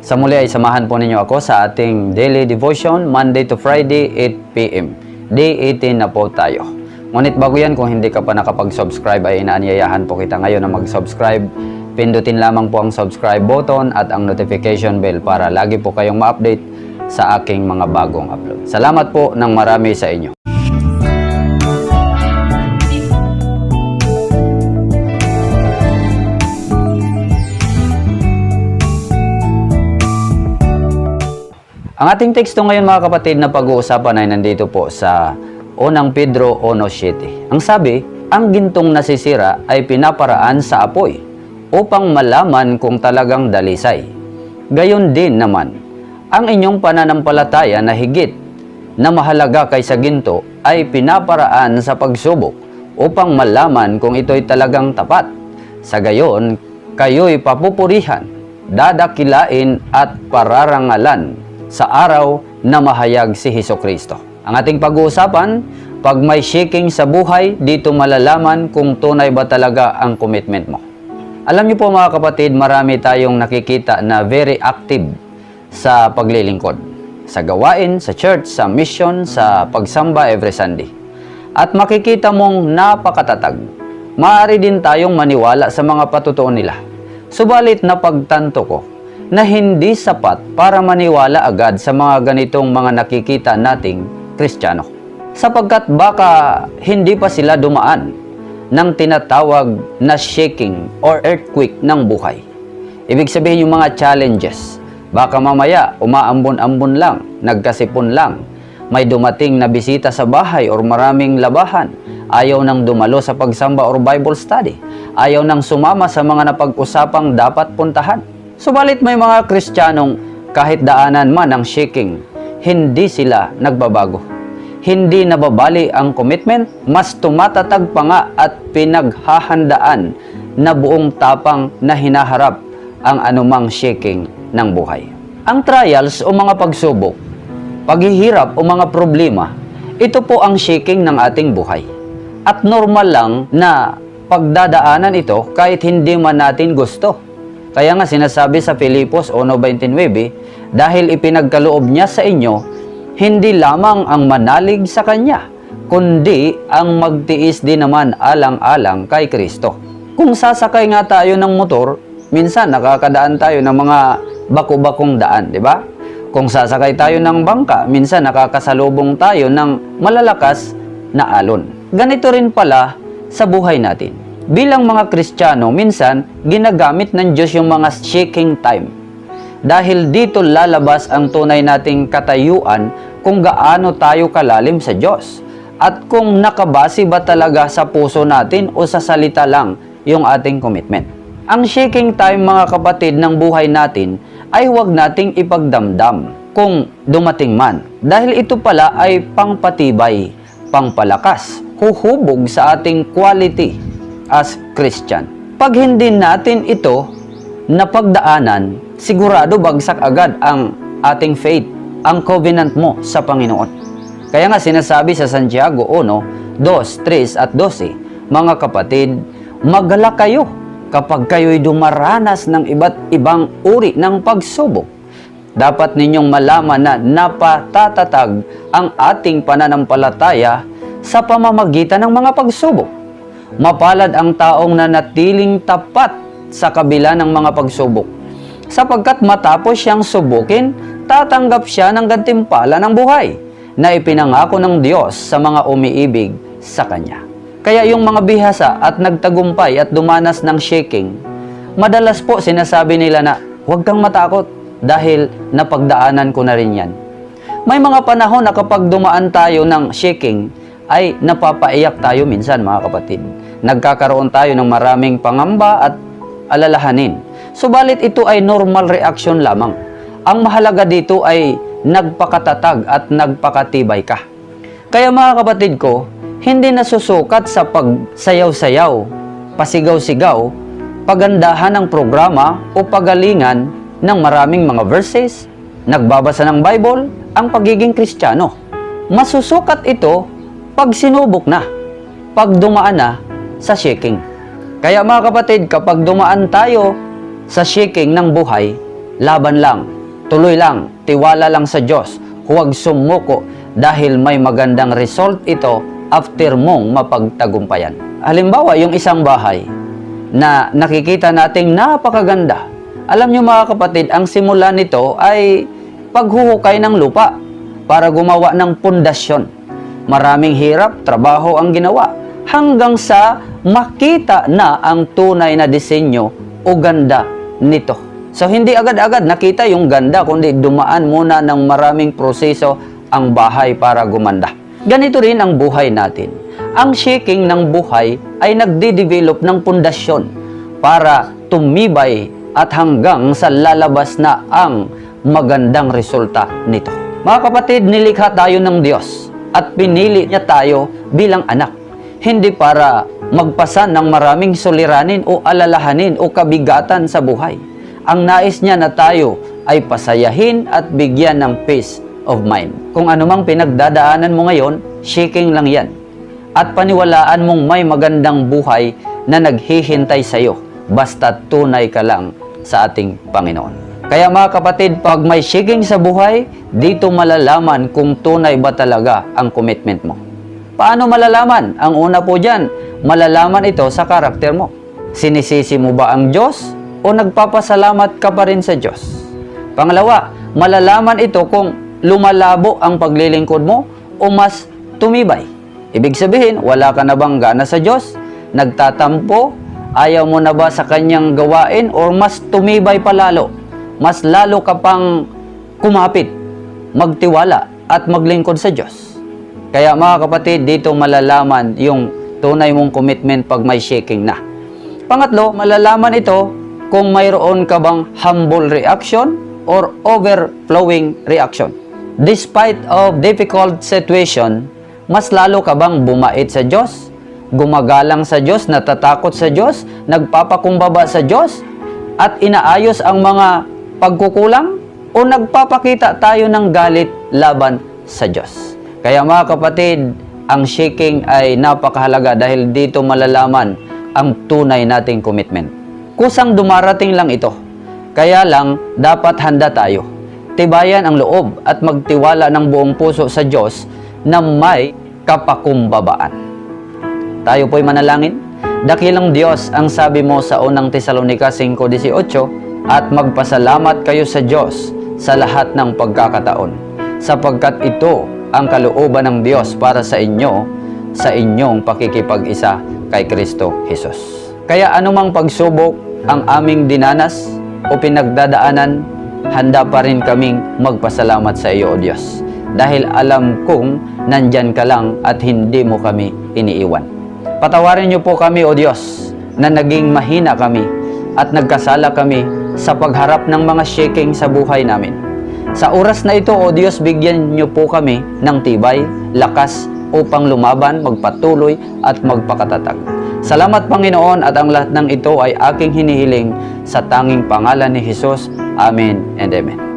Sa muli ay samahan po ninyo ako sa ating daily devotion Monday to Friday 8pm. Day 18 na po tayo. Ngunit bago yan, kung hindi ka pa nakapag-subscribe ay inaanyayahan po kita ngayon na mag-subscribe. Pindutin lamang po ang subscribe button at ang notification bell para lagi po kayong ma-update sa aking mga bagong upload. Salamat po ng marami sa inyo. Ang ating teksto ngayon mga kapatid na pag-uusapan ay nandito po sa unang Pedro 1.7. Ang sabi, ang gintong nasisira ay pinaparaan sa apoy upang malaman kung talagang dalisay. Gayon din naman, ang inyong pananampalataya na higit na mahalaga kaysa ginto ay pinaparaan sa pagsubok upang malaman kung ito'y talagang tapat. Sa gayon, kayo'y papupurihan, dadakilain at pararangalan sa araw na mahayag si Heso Kristo. Ang ating pag-uusapan, pag may shaking sa buhay, dito malalaman kung tunay ba talaga ang commitment mo. Alam niyo po mga kapatid, marami tayong nakikita na very active sa paglilingkod. Sa gawain, sa church, sa mission, sa pagsamba every Sunday. At makikita mong napakatatag. Maaari din tayong maniwala sa mga patutuon nila. Subalit na pagtanto ko na hindi sapat para maniwala agad sa mga ganitong mga nakikita nating Kristiyano. Sapagkat baka hindi pa sila dumaan ng tinatawag na shaking or earthquake ng buhay. Ibig sabihin yung mga challenges. Baka mamaya umaambon-ambon lang, nagkasipon lang, may dumating na bisita sa bahay or maraming labahan, ayaw nang dumalo sa pagsamba or Bible study, ayaw nang sumama sa mga napag-usapang dapat puntahan. Subalit may mga Kristiyanong kahit daanan man ang shaking, hindi sila nagbabago. Hindi nababali ang commitment, mas tumatatag pa nga at pinaghahandaan na buong tapang na hinaharap ang anumang shaking ng buhay. Ang trials o mga pagsubok, paghihirap o mga problema, ito po ang shaking ng ating buhay. At normal lang na pagdadaanan ito kahit hindi man natin gusto. Kaya nga sinasabi sa Filipos 1.29, dahil ipinagkaloob niya sa inyo, hindi lamang ang manalig sa Kanya, kundi ang magtiis din naman alang-alang kay Kristo. Kung sasakay nga tayo ng motor, minsan nakakadaan tayo ng mga bako-bakong daan, di ba? Kung sasakay tayo ng bangka, minsan nakakasalubong tayo ng malalakas na alon. Ganito rin pala sa buhay natin. Bilang mga Kristiyano, minsan ginagamit ng Diyos yung mga shaking time. Dahil dito lalabas ang tunay nating katayuan kung gaano tayo kalalim sa Diyos. At kung nakabase ba talaga sa puso natin o sa salita lang yung ating commitment. Ang shaking time mga kapatid ng buhay natin ay huwag nating ipagdamdam kung dumating man. Dahil ito pala ay pangpatibay, pangpalakas, huhubog sa ating quality as Christian. Pag hindi natin ito napagdaanan, sigurado bagsak agad ang ating faith, ang covenant mo sa Panginoon. Kaya nga sinasabi sa Santiago 1, 2, 3 at 12, mga kapatid, magala kayo kapag kayo'y dumaranas ng iba't ibang uri ng pagsubok. Dapat ninyong malaman na napatatatag ang ating pananampalataya sa pamamagitan ng mga pagsubok. Mapalad ang taong nanatiling tapat sa kabila ng mga pagsubok. Sapagkat matapos siyang subukin, tatanggap siya ng gantimpala ng buhay na ipinangako ng Diyos sa mga umiibig sa Kanya. Kaya yung mga bihasa at nagtagumpay at dumanas ng shaking, madalas po sinasabi nila na huwag kang matakot dahil napagdaanan ko na rin yan. May mga panahon na kapag dumaan tayo ng shaking, ay napapaiyak tayo minsan mga kapatid. Nagkakaroon tayo ng maraming pangamba at alalahanin. Subalit ito ay normal reaction lamang. Ang mahalaga dito ay nagpakatatag at nagpakatibay ka. Kaya mga kapatid ko, hindi nasusukat sa pagsayaw-sayaw, pasigaw-sigaw, pagandahan ng programa o pagalingan ng maraming mga verses, nagbabasa ng Bible, ang pagiging Kristiyano. Masusukat ito pag sinubok na, pag dumaan na sa shaking. Kaya mga kapatid, kapag dumaan tayo sa shaking ng buhay, laban lang, tuloy lang, tiwala lang sa Diyos, huwag sumuko dahil may magandang result ito after mong mapagtagumpayan. Halimbawa, yung isang bahay na nakikita nating napakaganda. Alam nyo mga kapatid, ang simula nito ay paghuhukay ng lupa para gumawa ng pundasyon. Maraming hirap, trabaho ang ginawa hanggang sa makita na ang tunay na disenyo o ganda nito. So hindi agad-agad nakita yung ganda kundi dumaan muna ng maraming proseso ang bahay para gumanda. Ganito rin ang buhay natin. Ang shaking ng buhay ay nagde-develop ng pundasyon para tumibay at hanggang sa lalabas na ang magandang resulta nito. Mga kapatid, nilikha tayo ng Diyos at pinili niya tayo bilang anak. Hindi para magpasan ng maraming suliranin o alalahanin o kabigatan sa buhay. Ang nais niya na tayo ay pasayahin at bigyan ng peace of mind. Kung anumang pinagdadaanan mo ngayon, shaking lang yan. At paniwalaan mong may magandang buhay na naghihintay sa iyo basta tunay ka lang sa ating Panginoon. Kaya mga kapatid, pag may shaking sa buhay, dito malalaman kung tunay ba talaga ang commitment mo. Paano malalaman? Ang una po dyan, malalaman ito sa karakter mo. Sinisisi mo ba ang Diyos o nagpapasalamat ka pa rin sa Diyos? Pangalawa, malalaman ito kung lumalabo ang paglilingkod mo o mas tumibay. Ibig sabihin, wala ka na bang gana sa Diyos? Nagtatampo? Ayaw mo na ba sa kanyang gawain or mas tumibay pa lalo? Mas lalo ka pang kumapit, magtiwala at maglingkod sa Diyos. Kaya mga kapatid, dito malalaman yung tunay mong commitment pag may shaking na. Pangatlo, malalaman ito kung mayroon ka bang humble reaction or overflowing reaction. Despite of difficult situation, mas lalo ka bang bumait sa Diyos? Gumagalang sa Diyos, natatakot sa Diyos, nagpapakumbaba sa Diyos, at inaayos ang mga pagkukulang? O nagpapakita tayo ng galit laban sa Diyos? Kaya mga kapatid, ang shaking ay napakahalaga dahil dito malalaman ang tunay nating commitment. Kusang dumarating lang ito. Kaya lang, dapat handa tayo. Tibayan ang loob at magtiwala ng buong puso sa Diyos na may kapakumbabaan. Tayo po'y manalangin. Dakilang Diyos ang sabi mo sa unang Tesalonika 5.18 at magpasalamat kayo sa Diyos sa lahat ng pagkakataon sapagkat ito ang kalooban ng Diyos para sa inyo sa inyong pakikipag-isa kay Kristo Jesus. Kaya anumang pagsubok ang aming dinanas o pinagdadaanan, handa pa rin kaming magpasalamat sa iyo, O Diyos. Dahil alam kong nandyan ka lang at hindi mo kami iniiwan. Patawarin niyo po kami, O Diyos, na naging mahina kami at nagkasala kami sa pagharap ng mga shaking sa buhay namin. Sa oras na ito, O Diyos, bigyan niyo po kami ng tibay, lakas upang lumaban, magpatuloy at magpakatatag. Salamat Panginoon at ang lahat ng ito ay aking hinihiling sa tanging pangalan ni Jesus. Amen and Amen.